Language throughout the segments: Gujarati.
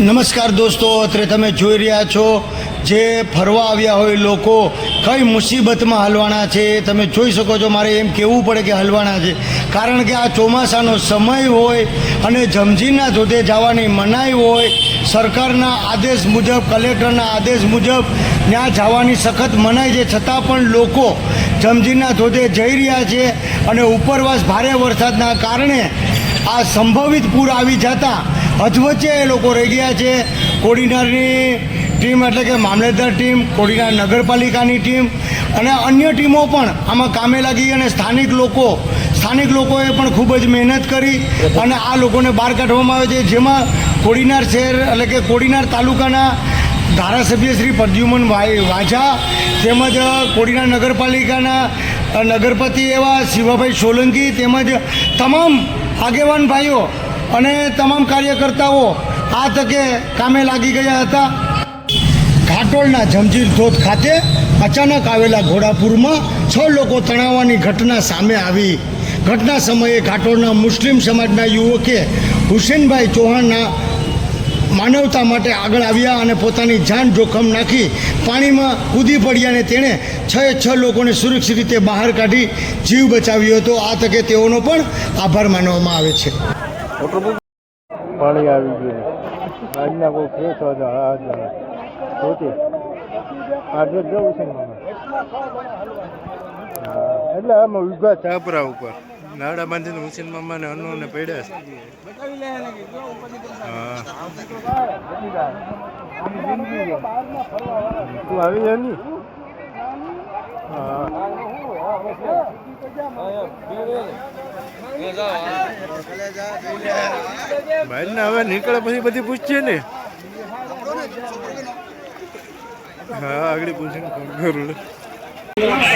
નમસ્કાર દોસ્તો, અત્રે તમે જોઈ રહ્યા છો જે ફરવા આવ્યા હોય લોકો, કઈ મુસીબતમાં હલવાના છે, તમે જોઈ શકો છો, મારે એમ કહેવું પડે કે હલવાના છે. કારણ કે આ ચોમાસાનો સમય હોય અને જમજીના ધોધે જવાની મનાઈ હોય, સરકારના આદેશ મુજબ, કલેક્ટરના આદેશ મુજબ ત્યાં જવાની સખત મનાઈ છે. છતાં પણ લોકો જમજીના ધોધે જઈ રહ્યા છે અને ઉપરવાસ ભારે વરસાદના કારણે આ સંભવિત પૂર આવી જતા અધવચ્ચે એ લોકો રહી ગયા છે. કોડીનારની ટીમ એટલે કે મામલતદાર ટીમ, કોડીનાર નગરપાલિકાની ટીમ અને અન્ય ટીમો પણ આમાં કામે લાગી અને સ્થાનિક લોકો, સ્થાનિક લોકોએ પણ ખૂબ જ મહેનત કરી અને આ લોકોને બહાર કાઢવામાં આવે છે. જેમાં કોડીનાર શહેર એટલે કે કોડીનાર તાલુકાના ધારાસભ્ય શ્રી પ્રદ્યુમનભાઈ વાઝા તેમજ કોડીનાર નગરપાલિકાના નગરપતિ એવા શિવાભાઈ સોલંકી તેમજ તમામ આગેવાન ભાઈઓ અને તમામ કાર્યકર્તાઓ આ તકે કામે લાગી ગયા હતા. ઘાટોળના જમજીર ધોધ ખાતે અચાનક આવેલા ઘોડાપુરમાં છ લોકો તણાવવાની ઘટના સામે આવી. ઘટના સમયે ઘાટોળના મુસ્લિમ સમાજના યુવકે હુસેનભાઈ ચૌહાણના માનવતા માટે આગળ આવ્યા અને પોતાની જાન જોખમ નાખી પાણીમાં કૂદી પડ્યા અને તેણે છ છ લોકોને સુરક્ષિત રીતે બહાર કાઢી જીવ બચાવ્યો હતો. આ તકે તેઓનો પણ આભાર માનવામાં આવે છે. પાણી આવી ગયું. એટલે આમાં ઊભા ચાપરા ઉપર. નાડા બાંધીને હુસેન મામાને અન્નોને પડ્યા છે. હા તું આવી જાય ની? હા ભાઈ ને હવે નીકળે પછી બધી પૂછીએ ને. હા આગળ પૂછીને ફોન કરું લે.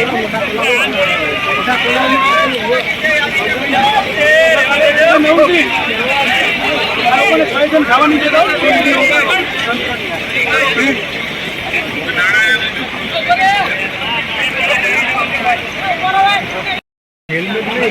નમસ્કાર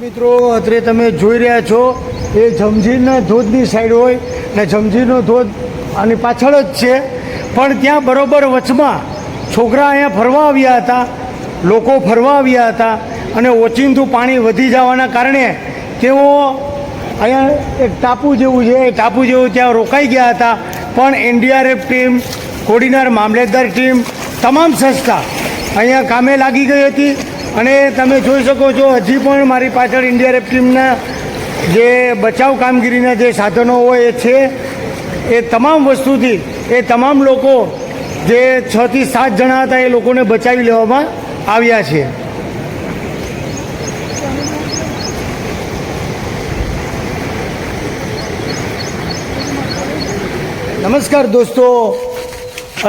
મિત્રો, અત્રે તમે જોઈ રહ્યા છો, એ જમજીરના ધોધની સાઈડ હોય ને જમજીરનો ધોધ આની પાછળ જ છે. પણ ત્યાં બરોબર વચમાં છોકરા અહીંયા ફરવા આવ્યા હતા, લોકો ફરવા આવ્યા હતા. અને ઓચિંતું પાણી વધી જવાના કારણે તેઓ અહીંયા એક ટાપુ જેવું છે, એ ટાપુ જેવું ત્યાં રોકાઈ ગયા હતા. પણ એનડીઆરએફ ટીમ, કોડીનાર મામલેદાર ટીમ, તમામ સંસ્થા અહીંયા કામે લાગી ગઈ હતી. અને તમે જોઈ શકો છો, હજી પણ મારી પાછળ એનડીઆરએફ ટીમના જે બચાવ કામગીરીના જે સાધનો હોય એ છે. એ તમામ વસ્તુથી, એ તમામ લોકો જે છથી સાત જણા હતા એ લોકોને બચાવી લેવામાં આવ્યા છે. નમસ્કાર દોસ્તો.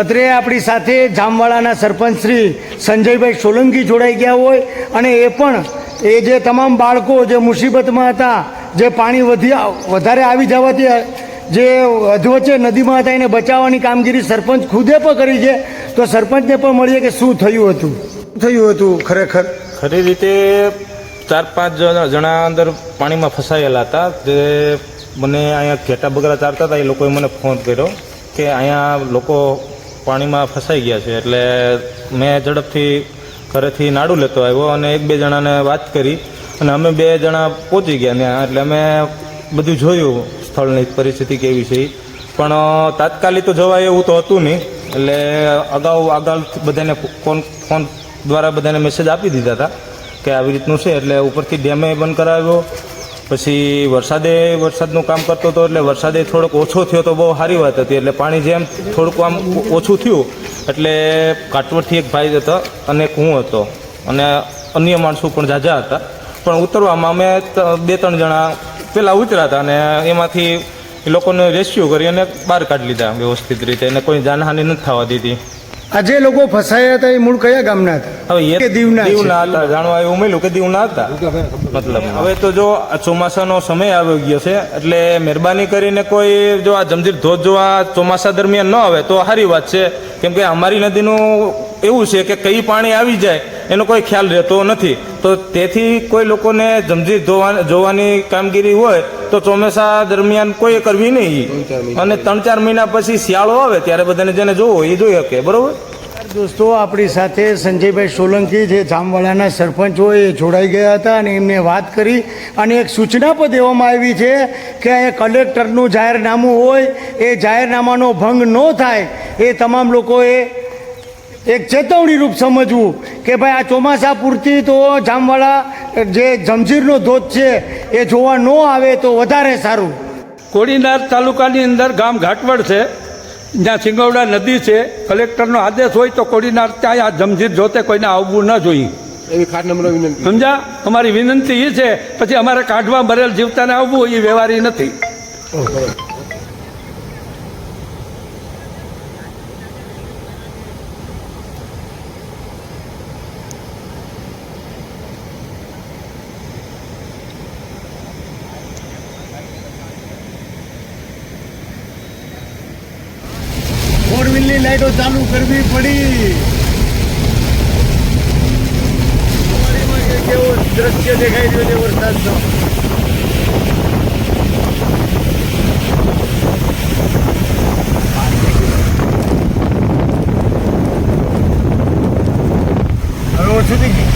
અત્રે આપણી સાથે જામવાળાના સરપંચ શ્રી સંજયભાઈ સોલંકી જોડાઈ ગયા હોય અને એ પણ એ જે તમામ બાળકો જે મુસીબતમાં હતા જે પાણી વધી વધારે આવી જવાથી જે અધવચ્ચે નદીમાં હતા એને બચાવવાની કામગીરી સરપંચ ખુદે પણ કરી છે. તો સરપંચને પણ મળીએ કે શું થયું હતું? થયું હતું ખરેખર? ખરી રીતે ચાર પાંચ જણા જણા અંદર પાણીમાં ફસાયેલા હતા. જે મને અહીંયા ઘેટા બગરા ચારતા હતા, એ લોકોએ મને ફોન કર્યો કે અહીંયા લોકો પાણીમાં ફસાઈ ગયા છે. એટલે મેં ઝડપથી ઘરેથી નાડું લેતો આવ્યો અને એક બે જણાને વાત કરી અને અમે બે જણા પહોંચી ગયા ત્યાં. એટલે અમે બધું જોયું સ્થળની પરિસ્થિતિ કેવી છે. પણ તાત્કાલિક તો જવાય એવું તો હતું નહીં. એટલે અગાઉ આગળ બધાને ફોન ફોન દ્વારા બધાને મેસેજ આપી દીધા હતા કે આવી રીતનું છે. એટલે ઉપરથી ડેમે બંધ કરાવ્યો. પછી વરસાદે વરસાદનું કામ કરતો હતો એટલે વરસાદે થોડોક ઓછો થયો તો બહુ સારી વાત હતી. એટલે પાણી જેમ થોડુંક આમ ઓછું થયું, એટલે કાટવડથી એક ભાઈ હતો અને હું હતો. અને અન્ય માણસો પણ ઝાઝા હતા. પણ ઉતરવામાં અમે બે ત્રણ જણા પહેલાં ઉતર્યા હતા અને એમાંથી એ લોકોને રેસ્ક્યુ કરી અને બહાર કાઢી લીધા વ્યવસ્થિત રીતે. એને કોઈ જાનહાનિ નથી થવા દીધી. આ જે લોકો ફસાયા હતા એ મૂળ કયા ગામના હતા? હવે દીવના? દીવના હતા જાણવા એવું મળ્યું કે દીવના હતા? મતલબ હવે તો જો આ ચોમાસાનો સમય આવી ગયો છે એટલે મહેરબાની કરીને કોઈ જો આ જમજીર ધોધ જો આ ચોમાસા દરમિયાન ન આવે તો સારી વાત છે. કેમ કે અમારી નદીનું એવું છે કે કઈ પાણી આવી જાય, એનો કોઈ ખ્યાલ રહેતો નથી. તો તેથી કોઈ લોકોને જમજી ધોવા જોવાની કામગીરી હોય, તો ચોમાસા દરમિયાન કોઈ કરવી નહીં. અને ત્રણ ચાર મહિના પછી શિયાળો આવે, ત્યારે બધાને જેને જોવો એ જોઈ શકે, બરોબર? દોસ્તો, આપણી સાથે સંજયભાઈ સોલંકી જે જામવાડાના સરપંચ હોય, એ જોડાઈ ગયા હતા અને એમને વાત કરી. અને એક સૂચના પણ દેવામાં આવી છે કે અહીંયા કલેક્ટરનું જાહેરનામું હોય, એ જાહેરનામાનો ભંગ ન થાય, એ તમામ લોકોએ એક ચેતવણી રૂપ સમજવું કે ભાઈ આ ચોમાસા પૂરતી તો જામવાળા જે જમજીરનો ધોધ છે એ જોવા ન આવે તો વધારે સારું. કોડીનાર તાલુકાની અંદર ગામ ઘાટવડ છે જ્યાં સિંગવડા નદી છે કલેક્ટરનો આદેશ હોય તો કોડીનાર ત્યાં આ જમજીર જોતે કોઈને આવવું ન જોઈએ. એવી ખાસ નંબર વિનંતી. સમજા અમારી વિનંતી એ છે પછી અમારે કાઢવા મરેલ જીવતાને આવવું એ વ્યવહારી નથી. ગરમી પડી. કેવો દ્રશ્ય દેખાઈ રહ્યો છે વરસાદનો. રોડ સુધી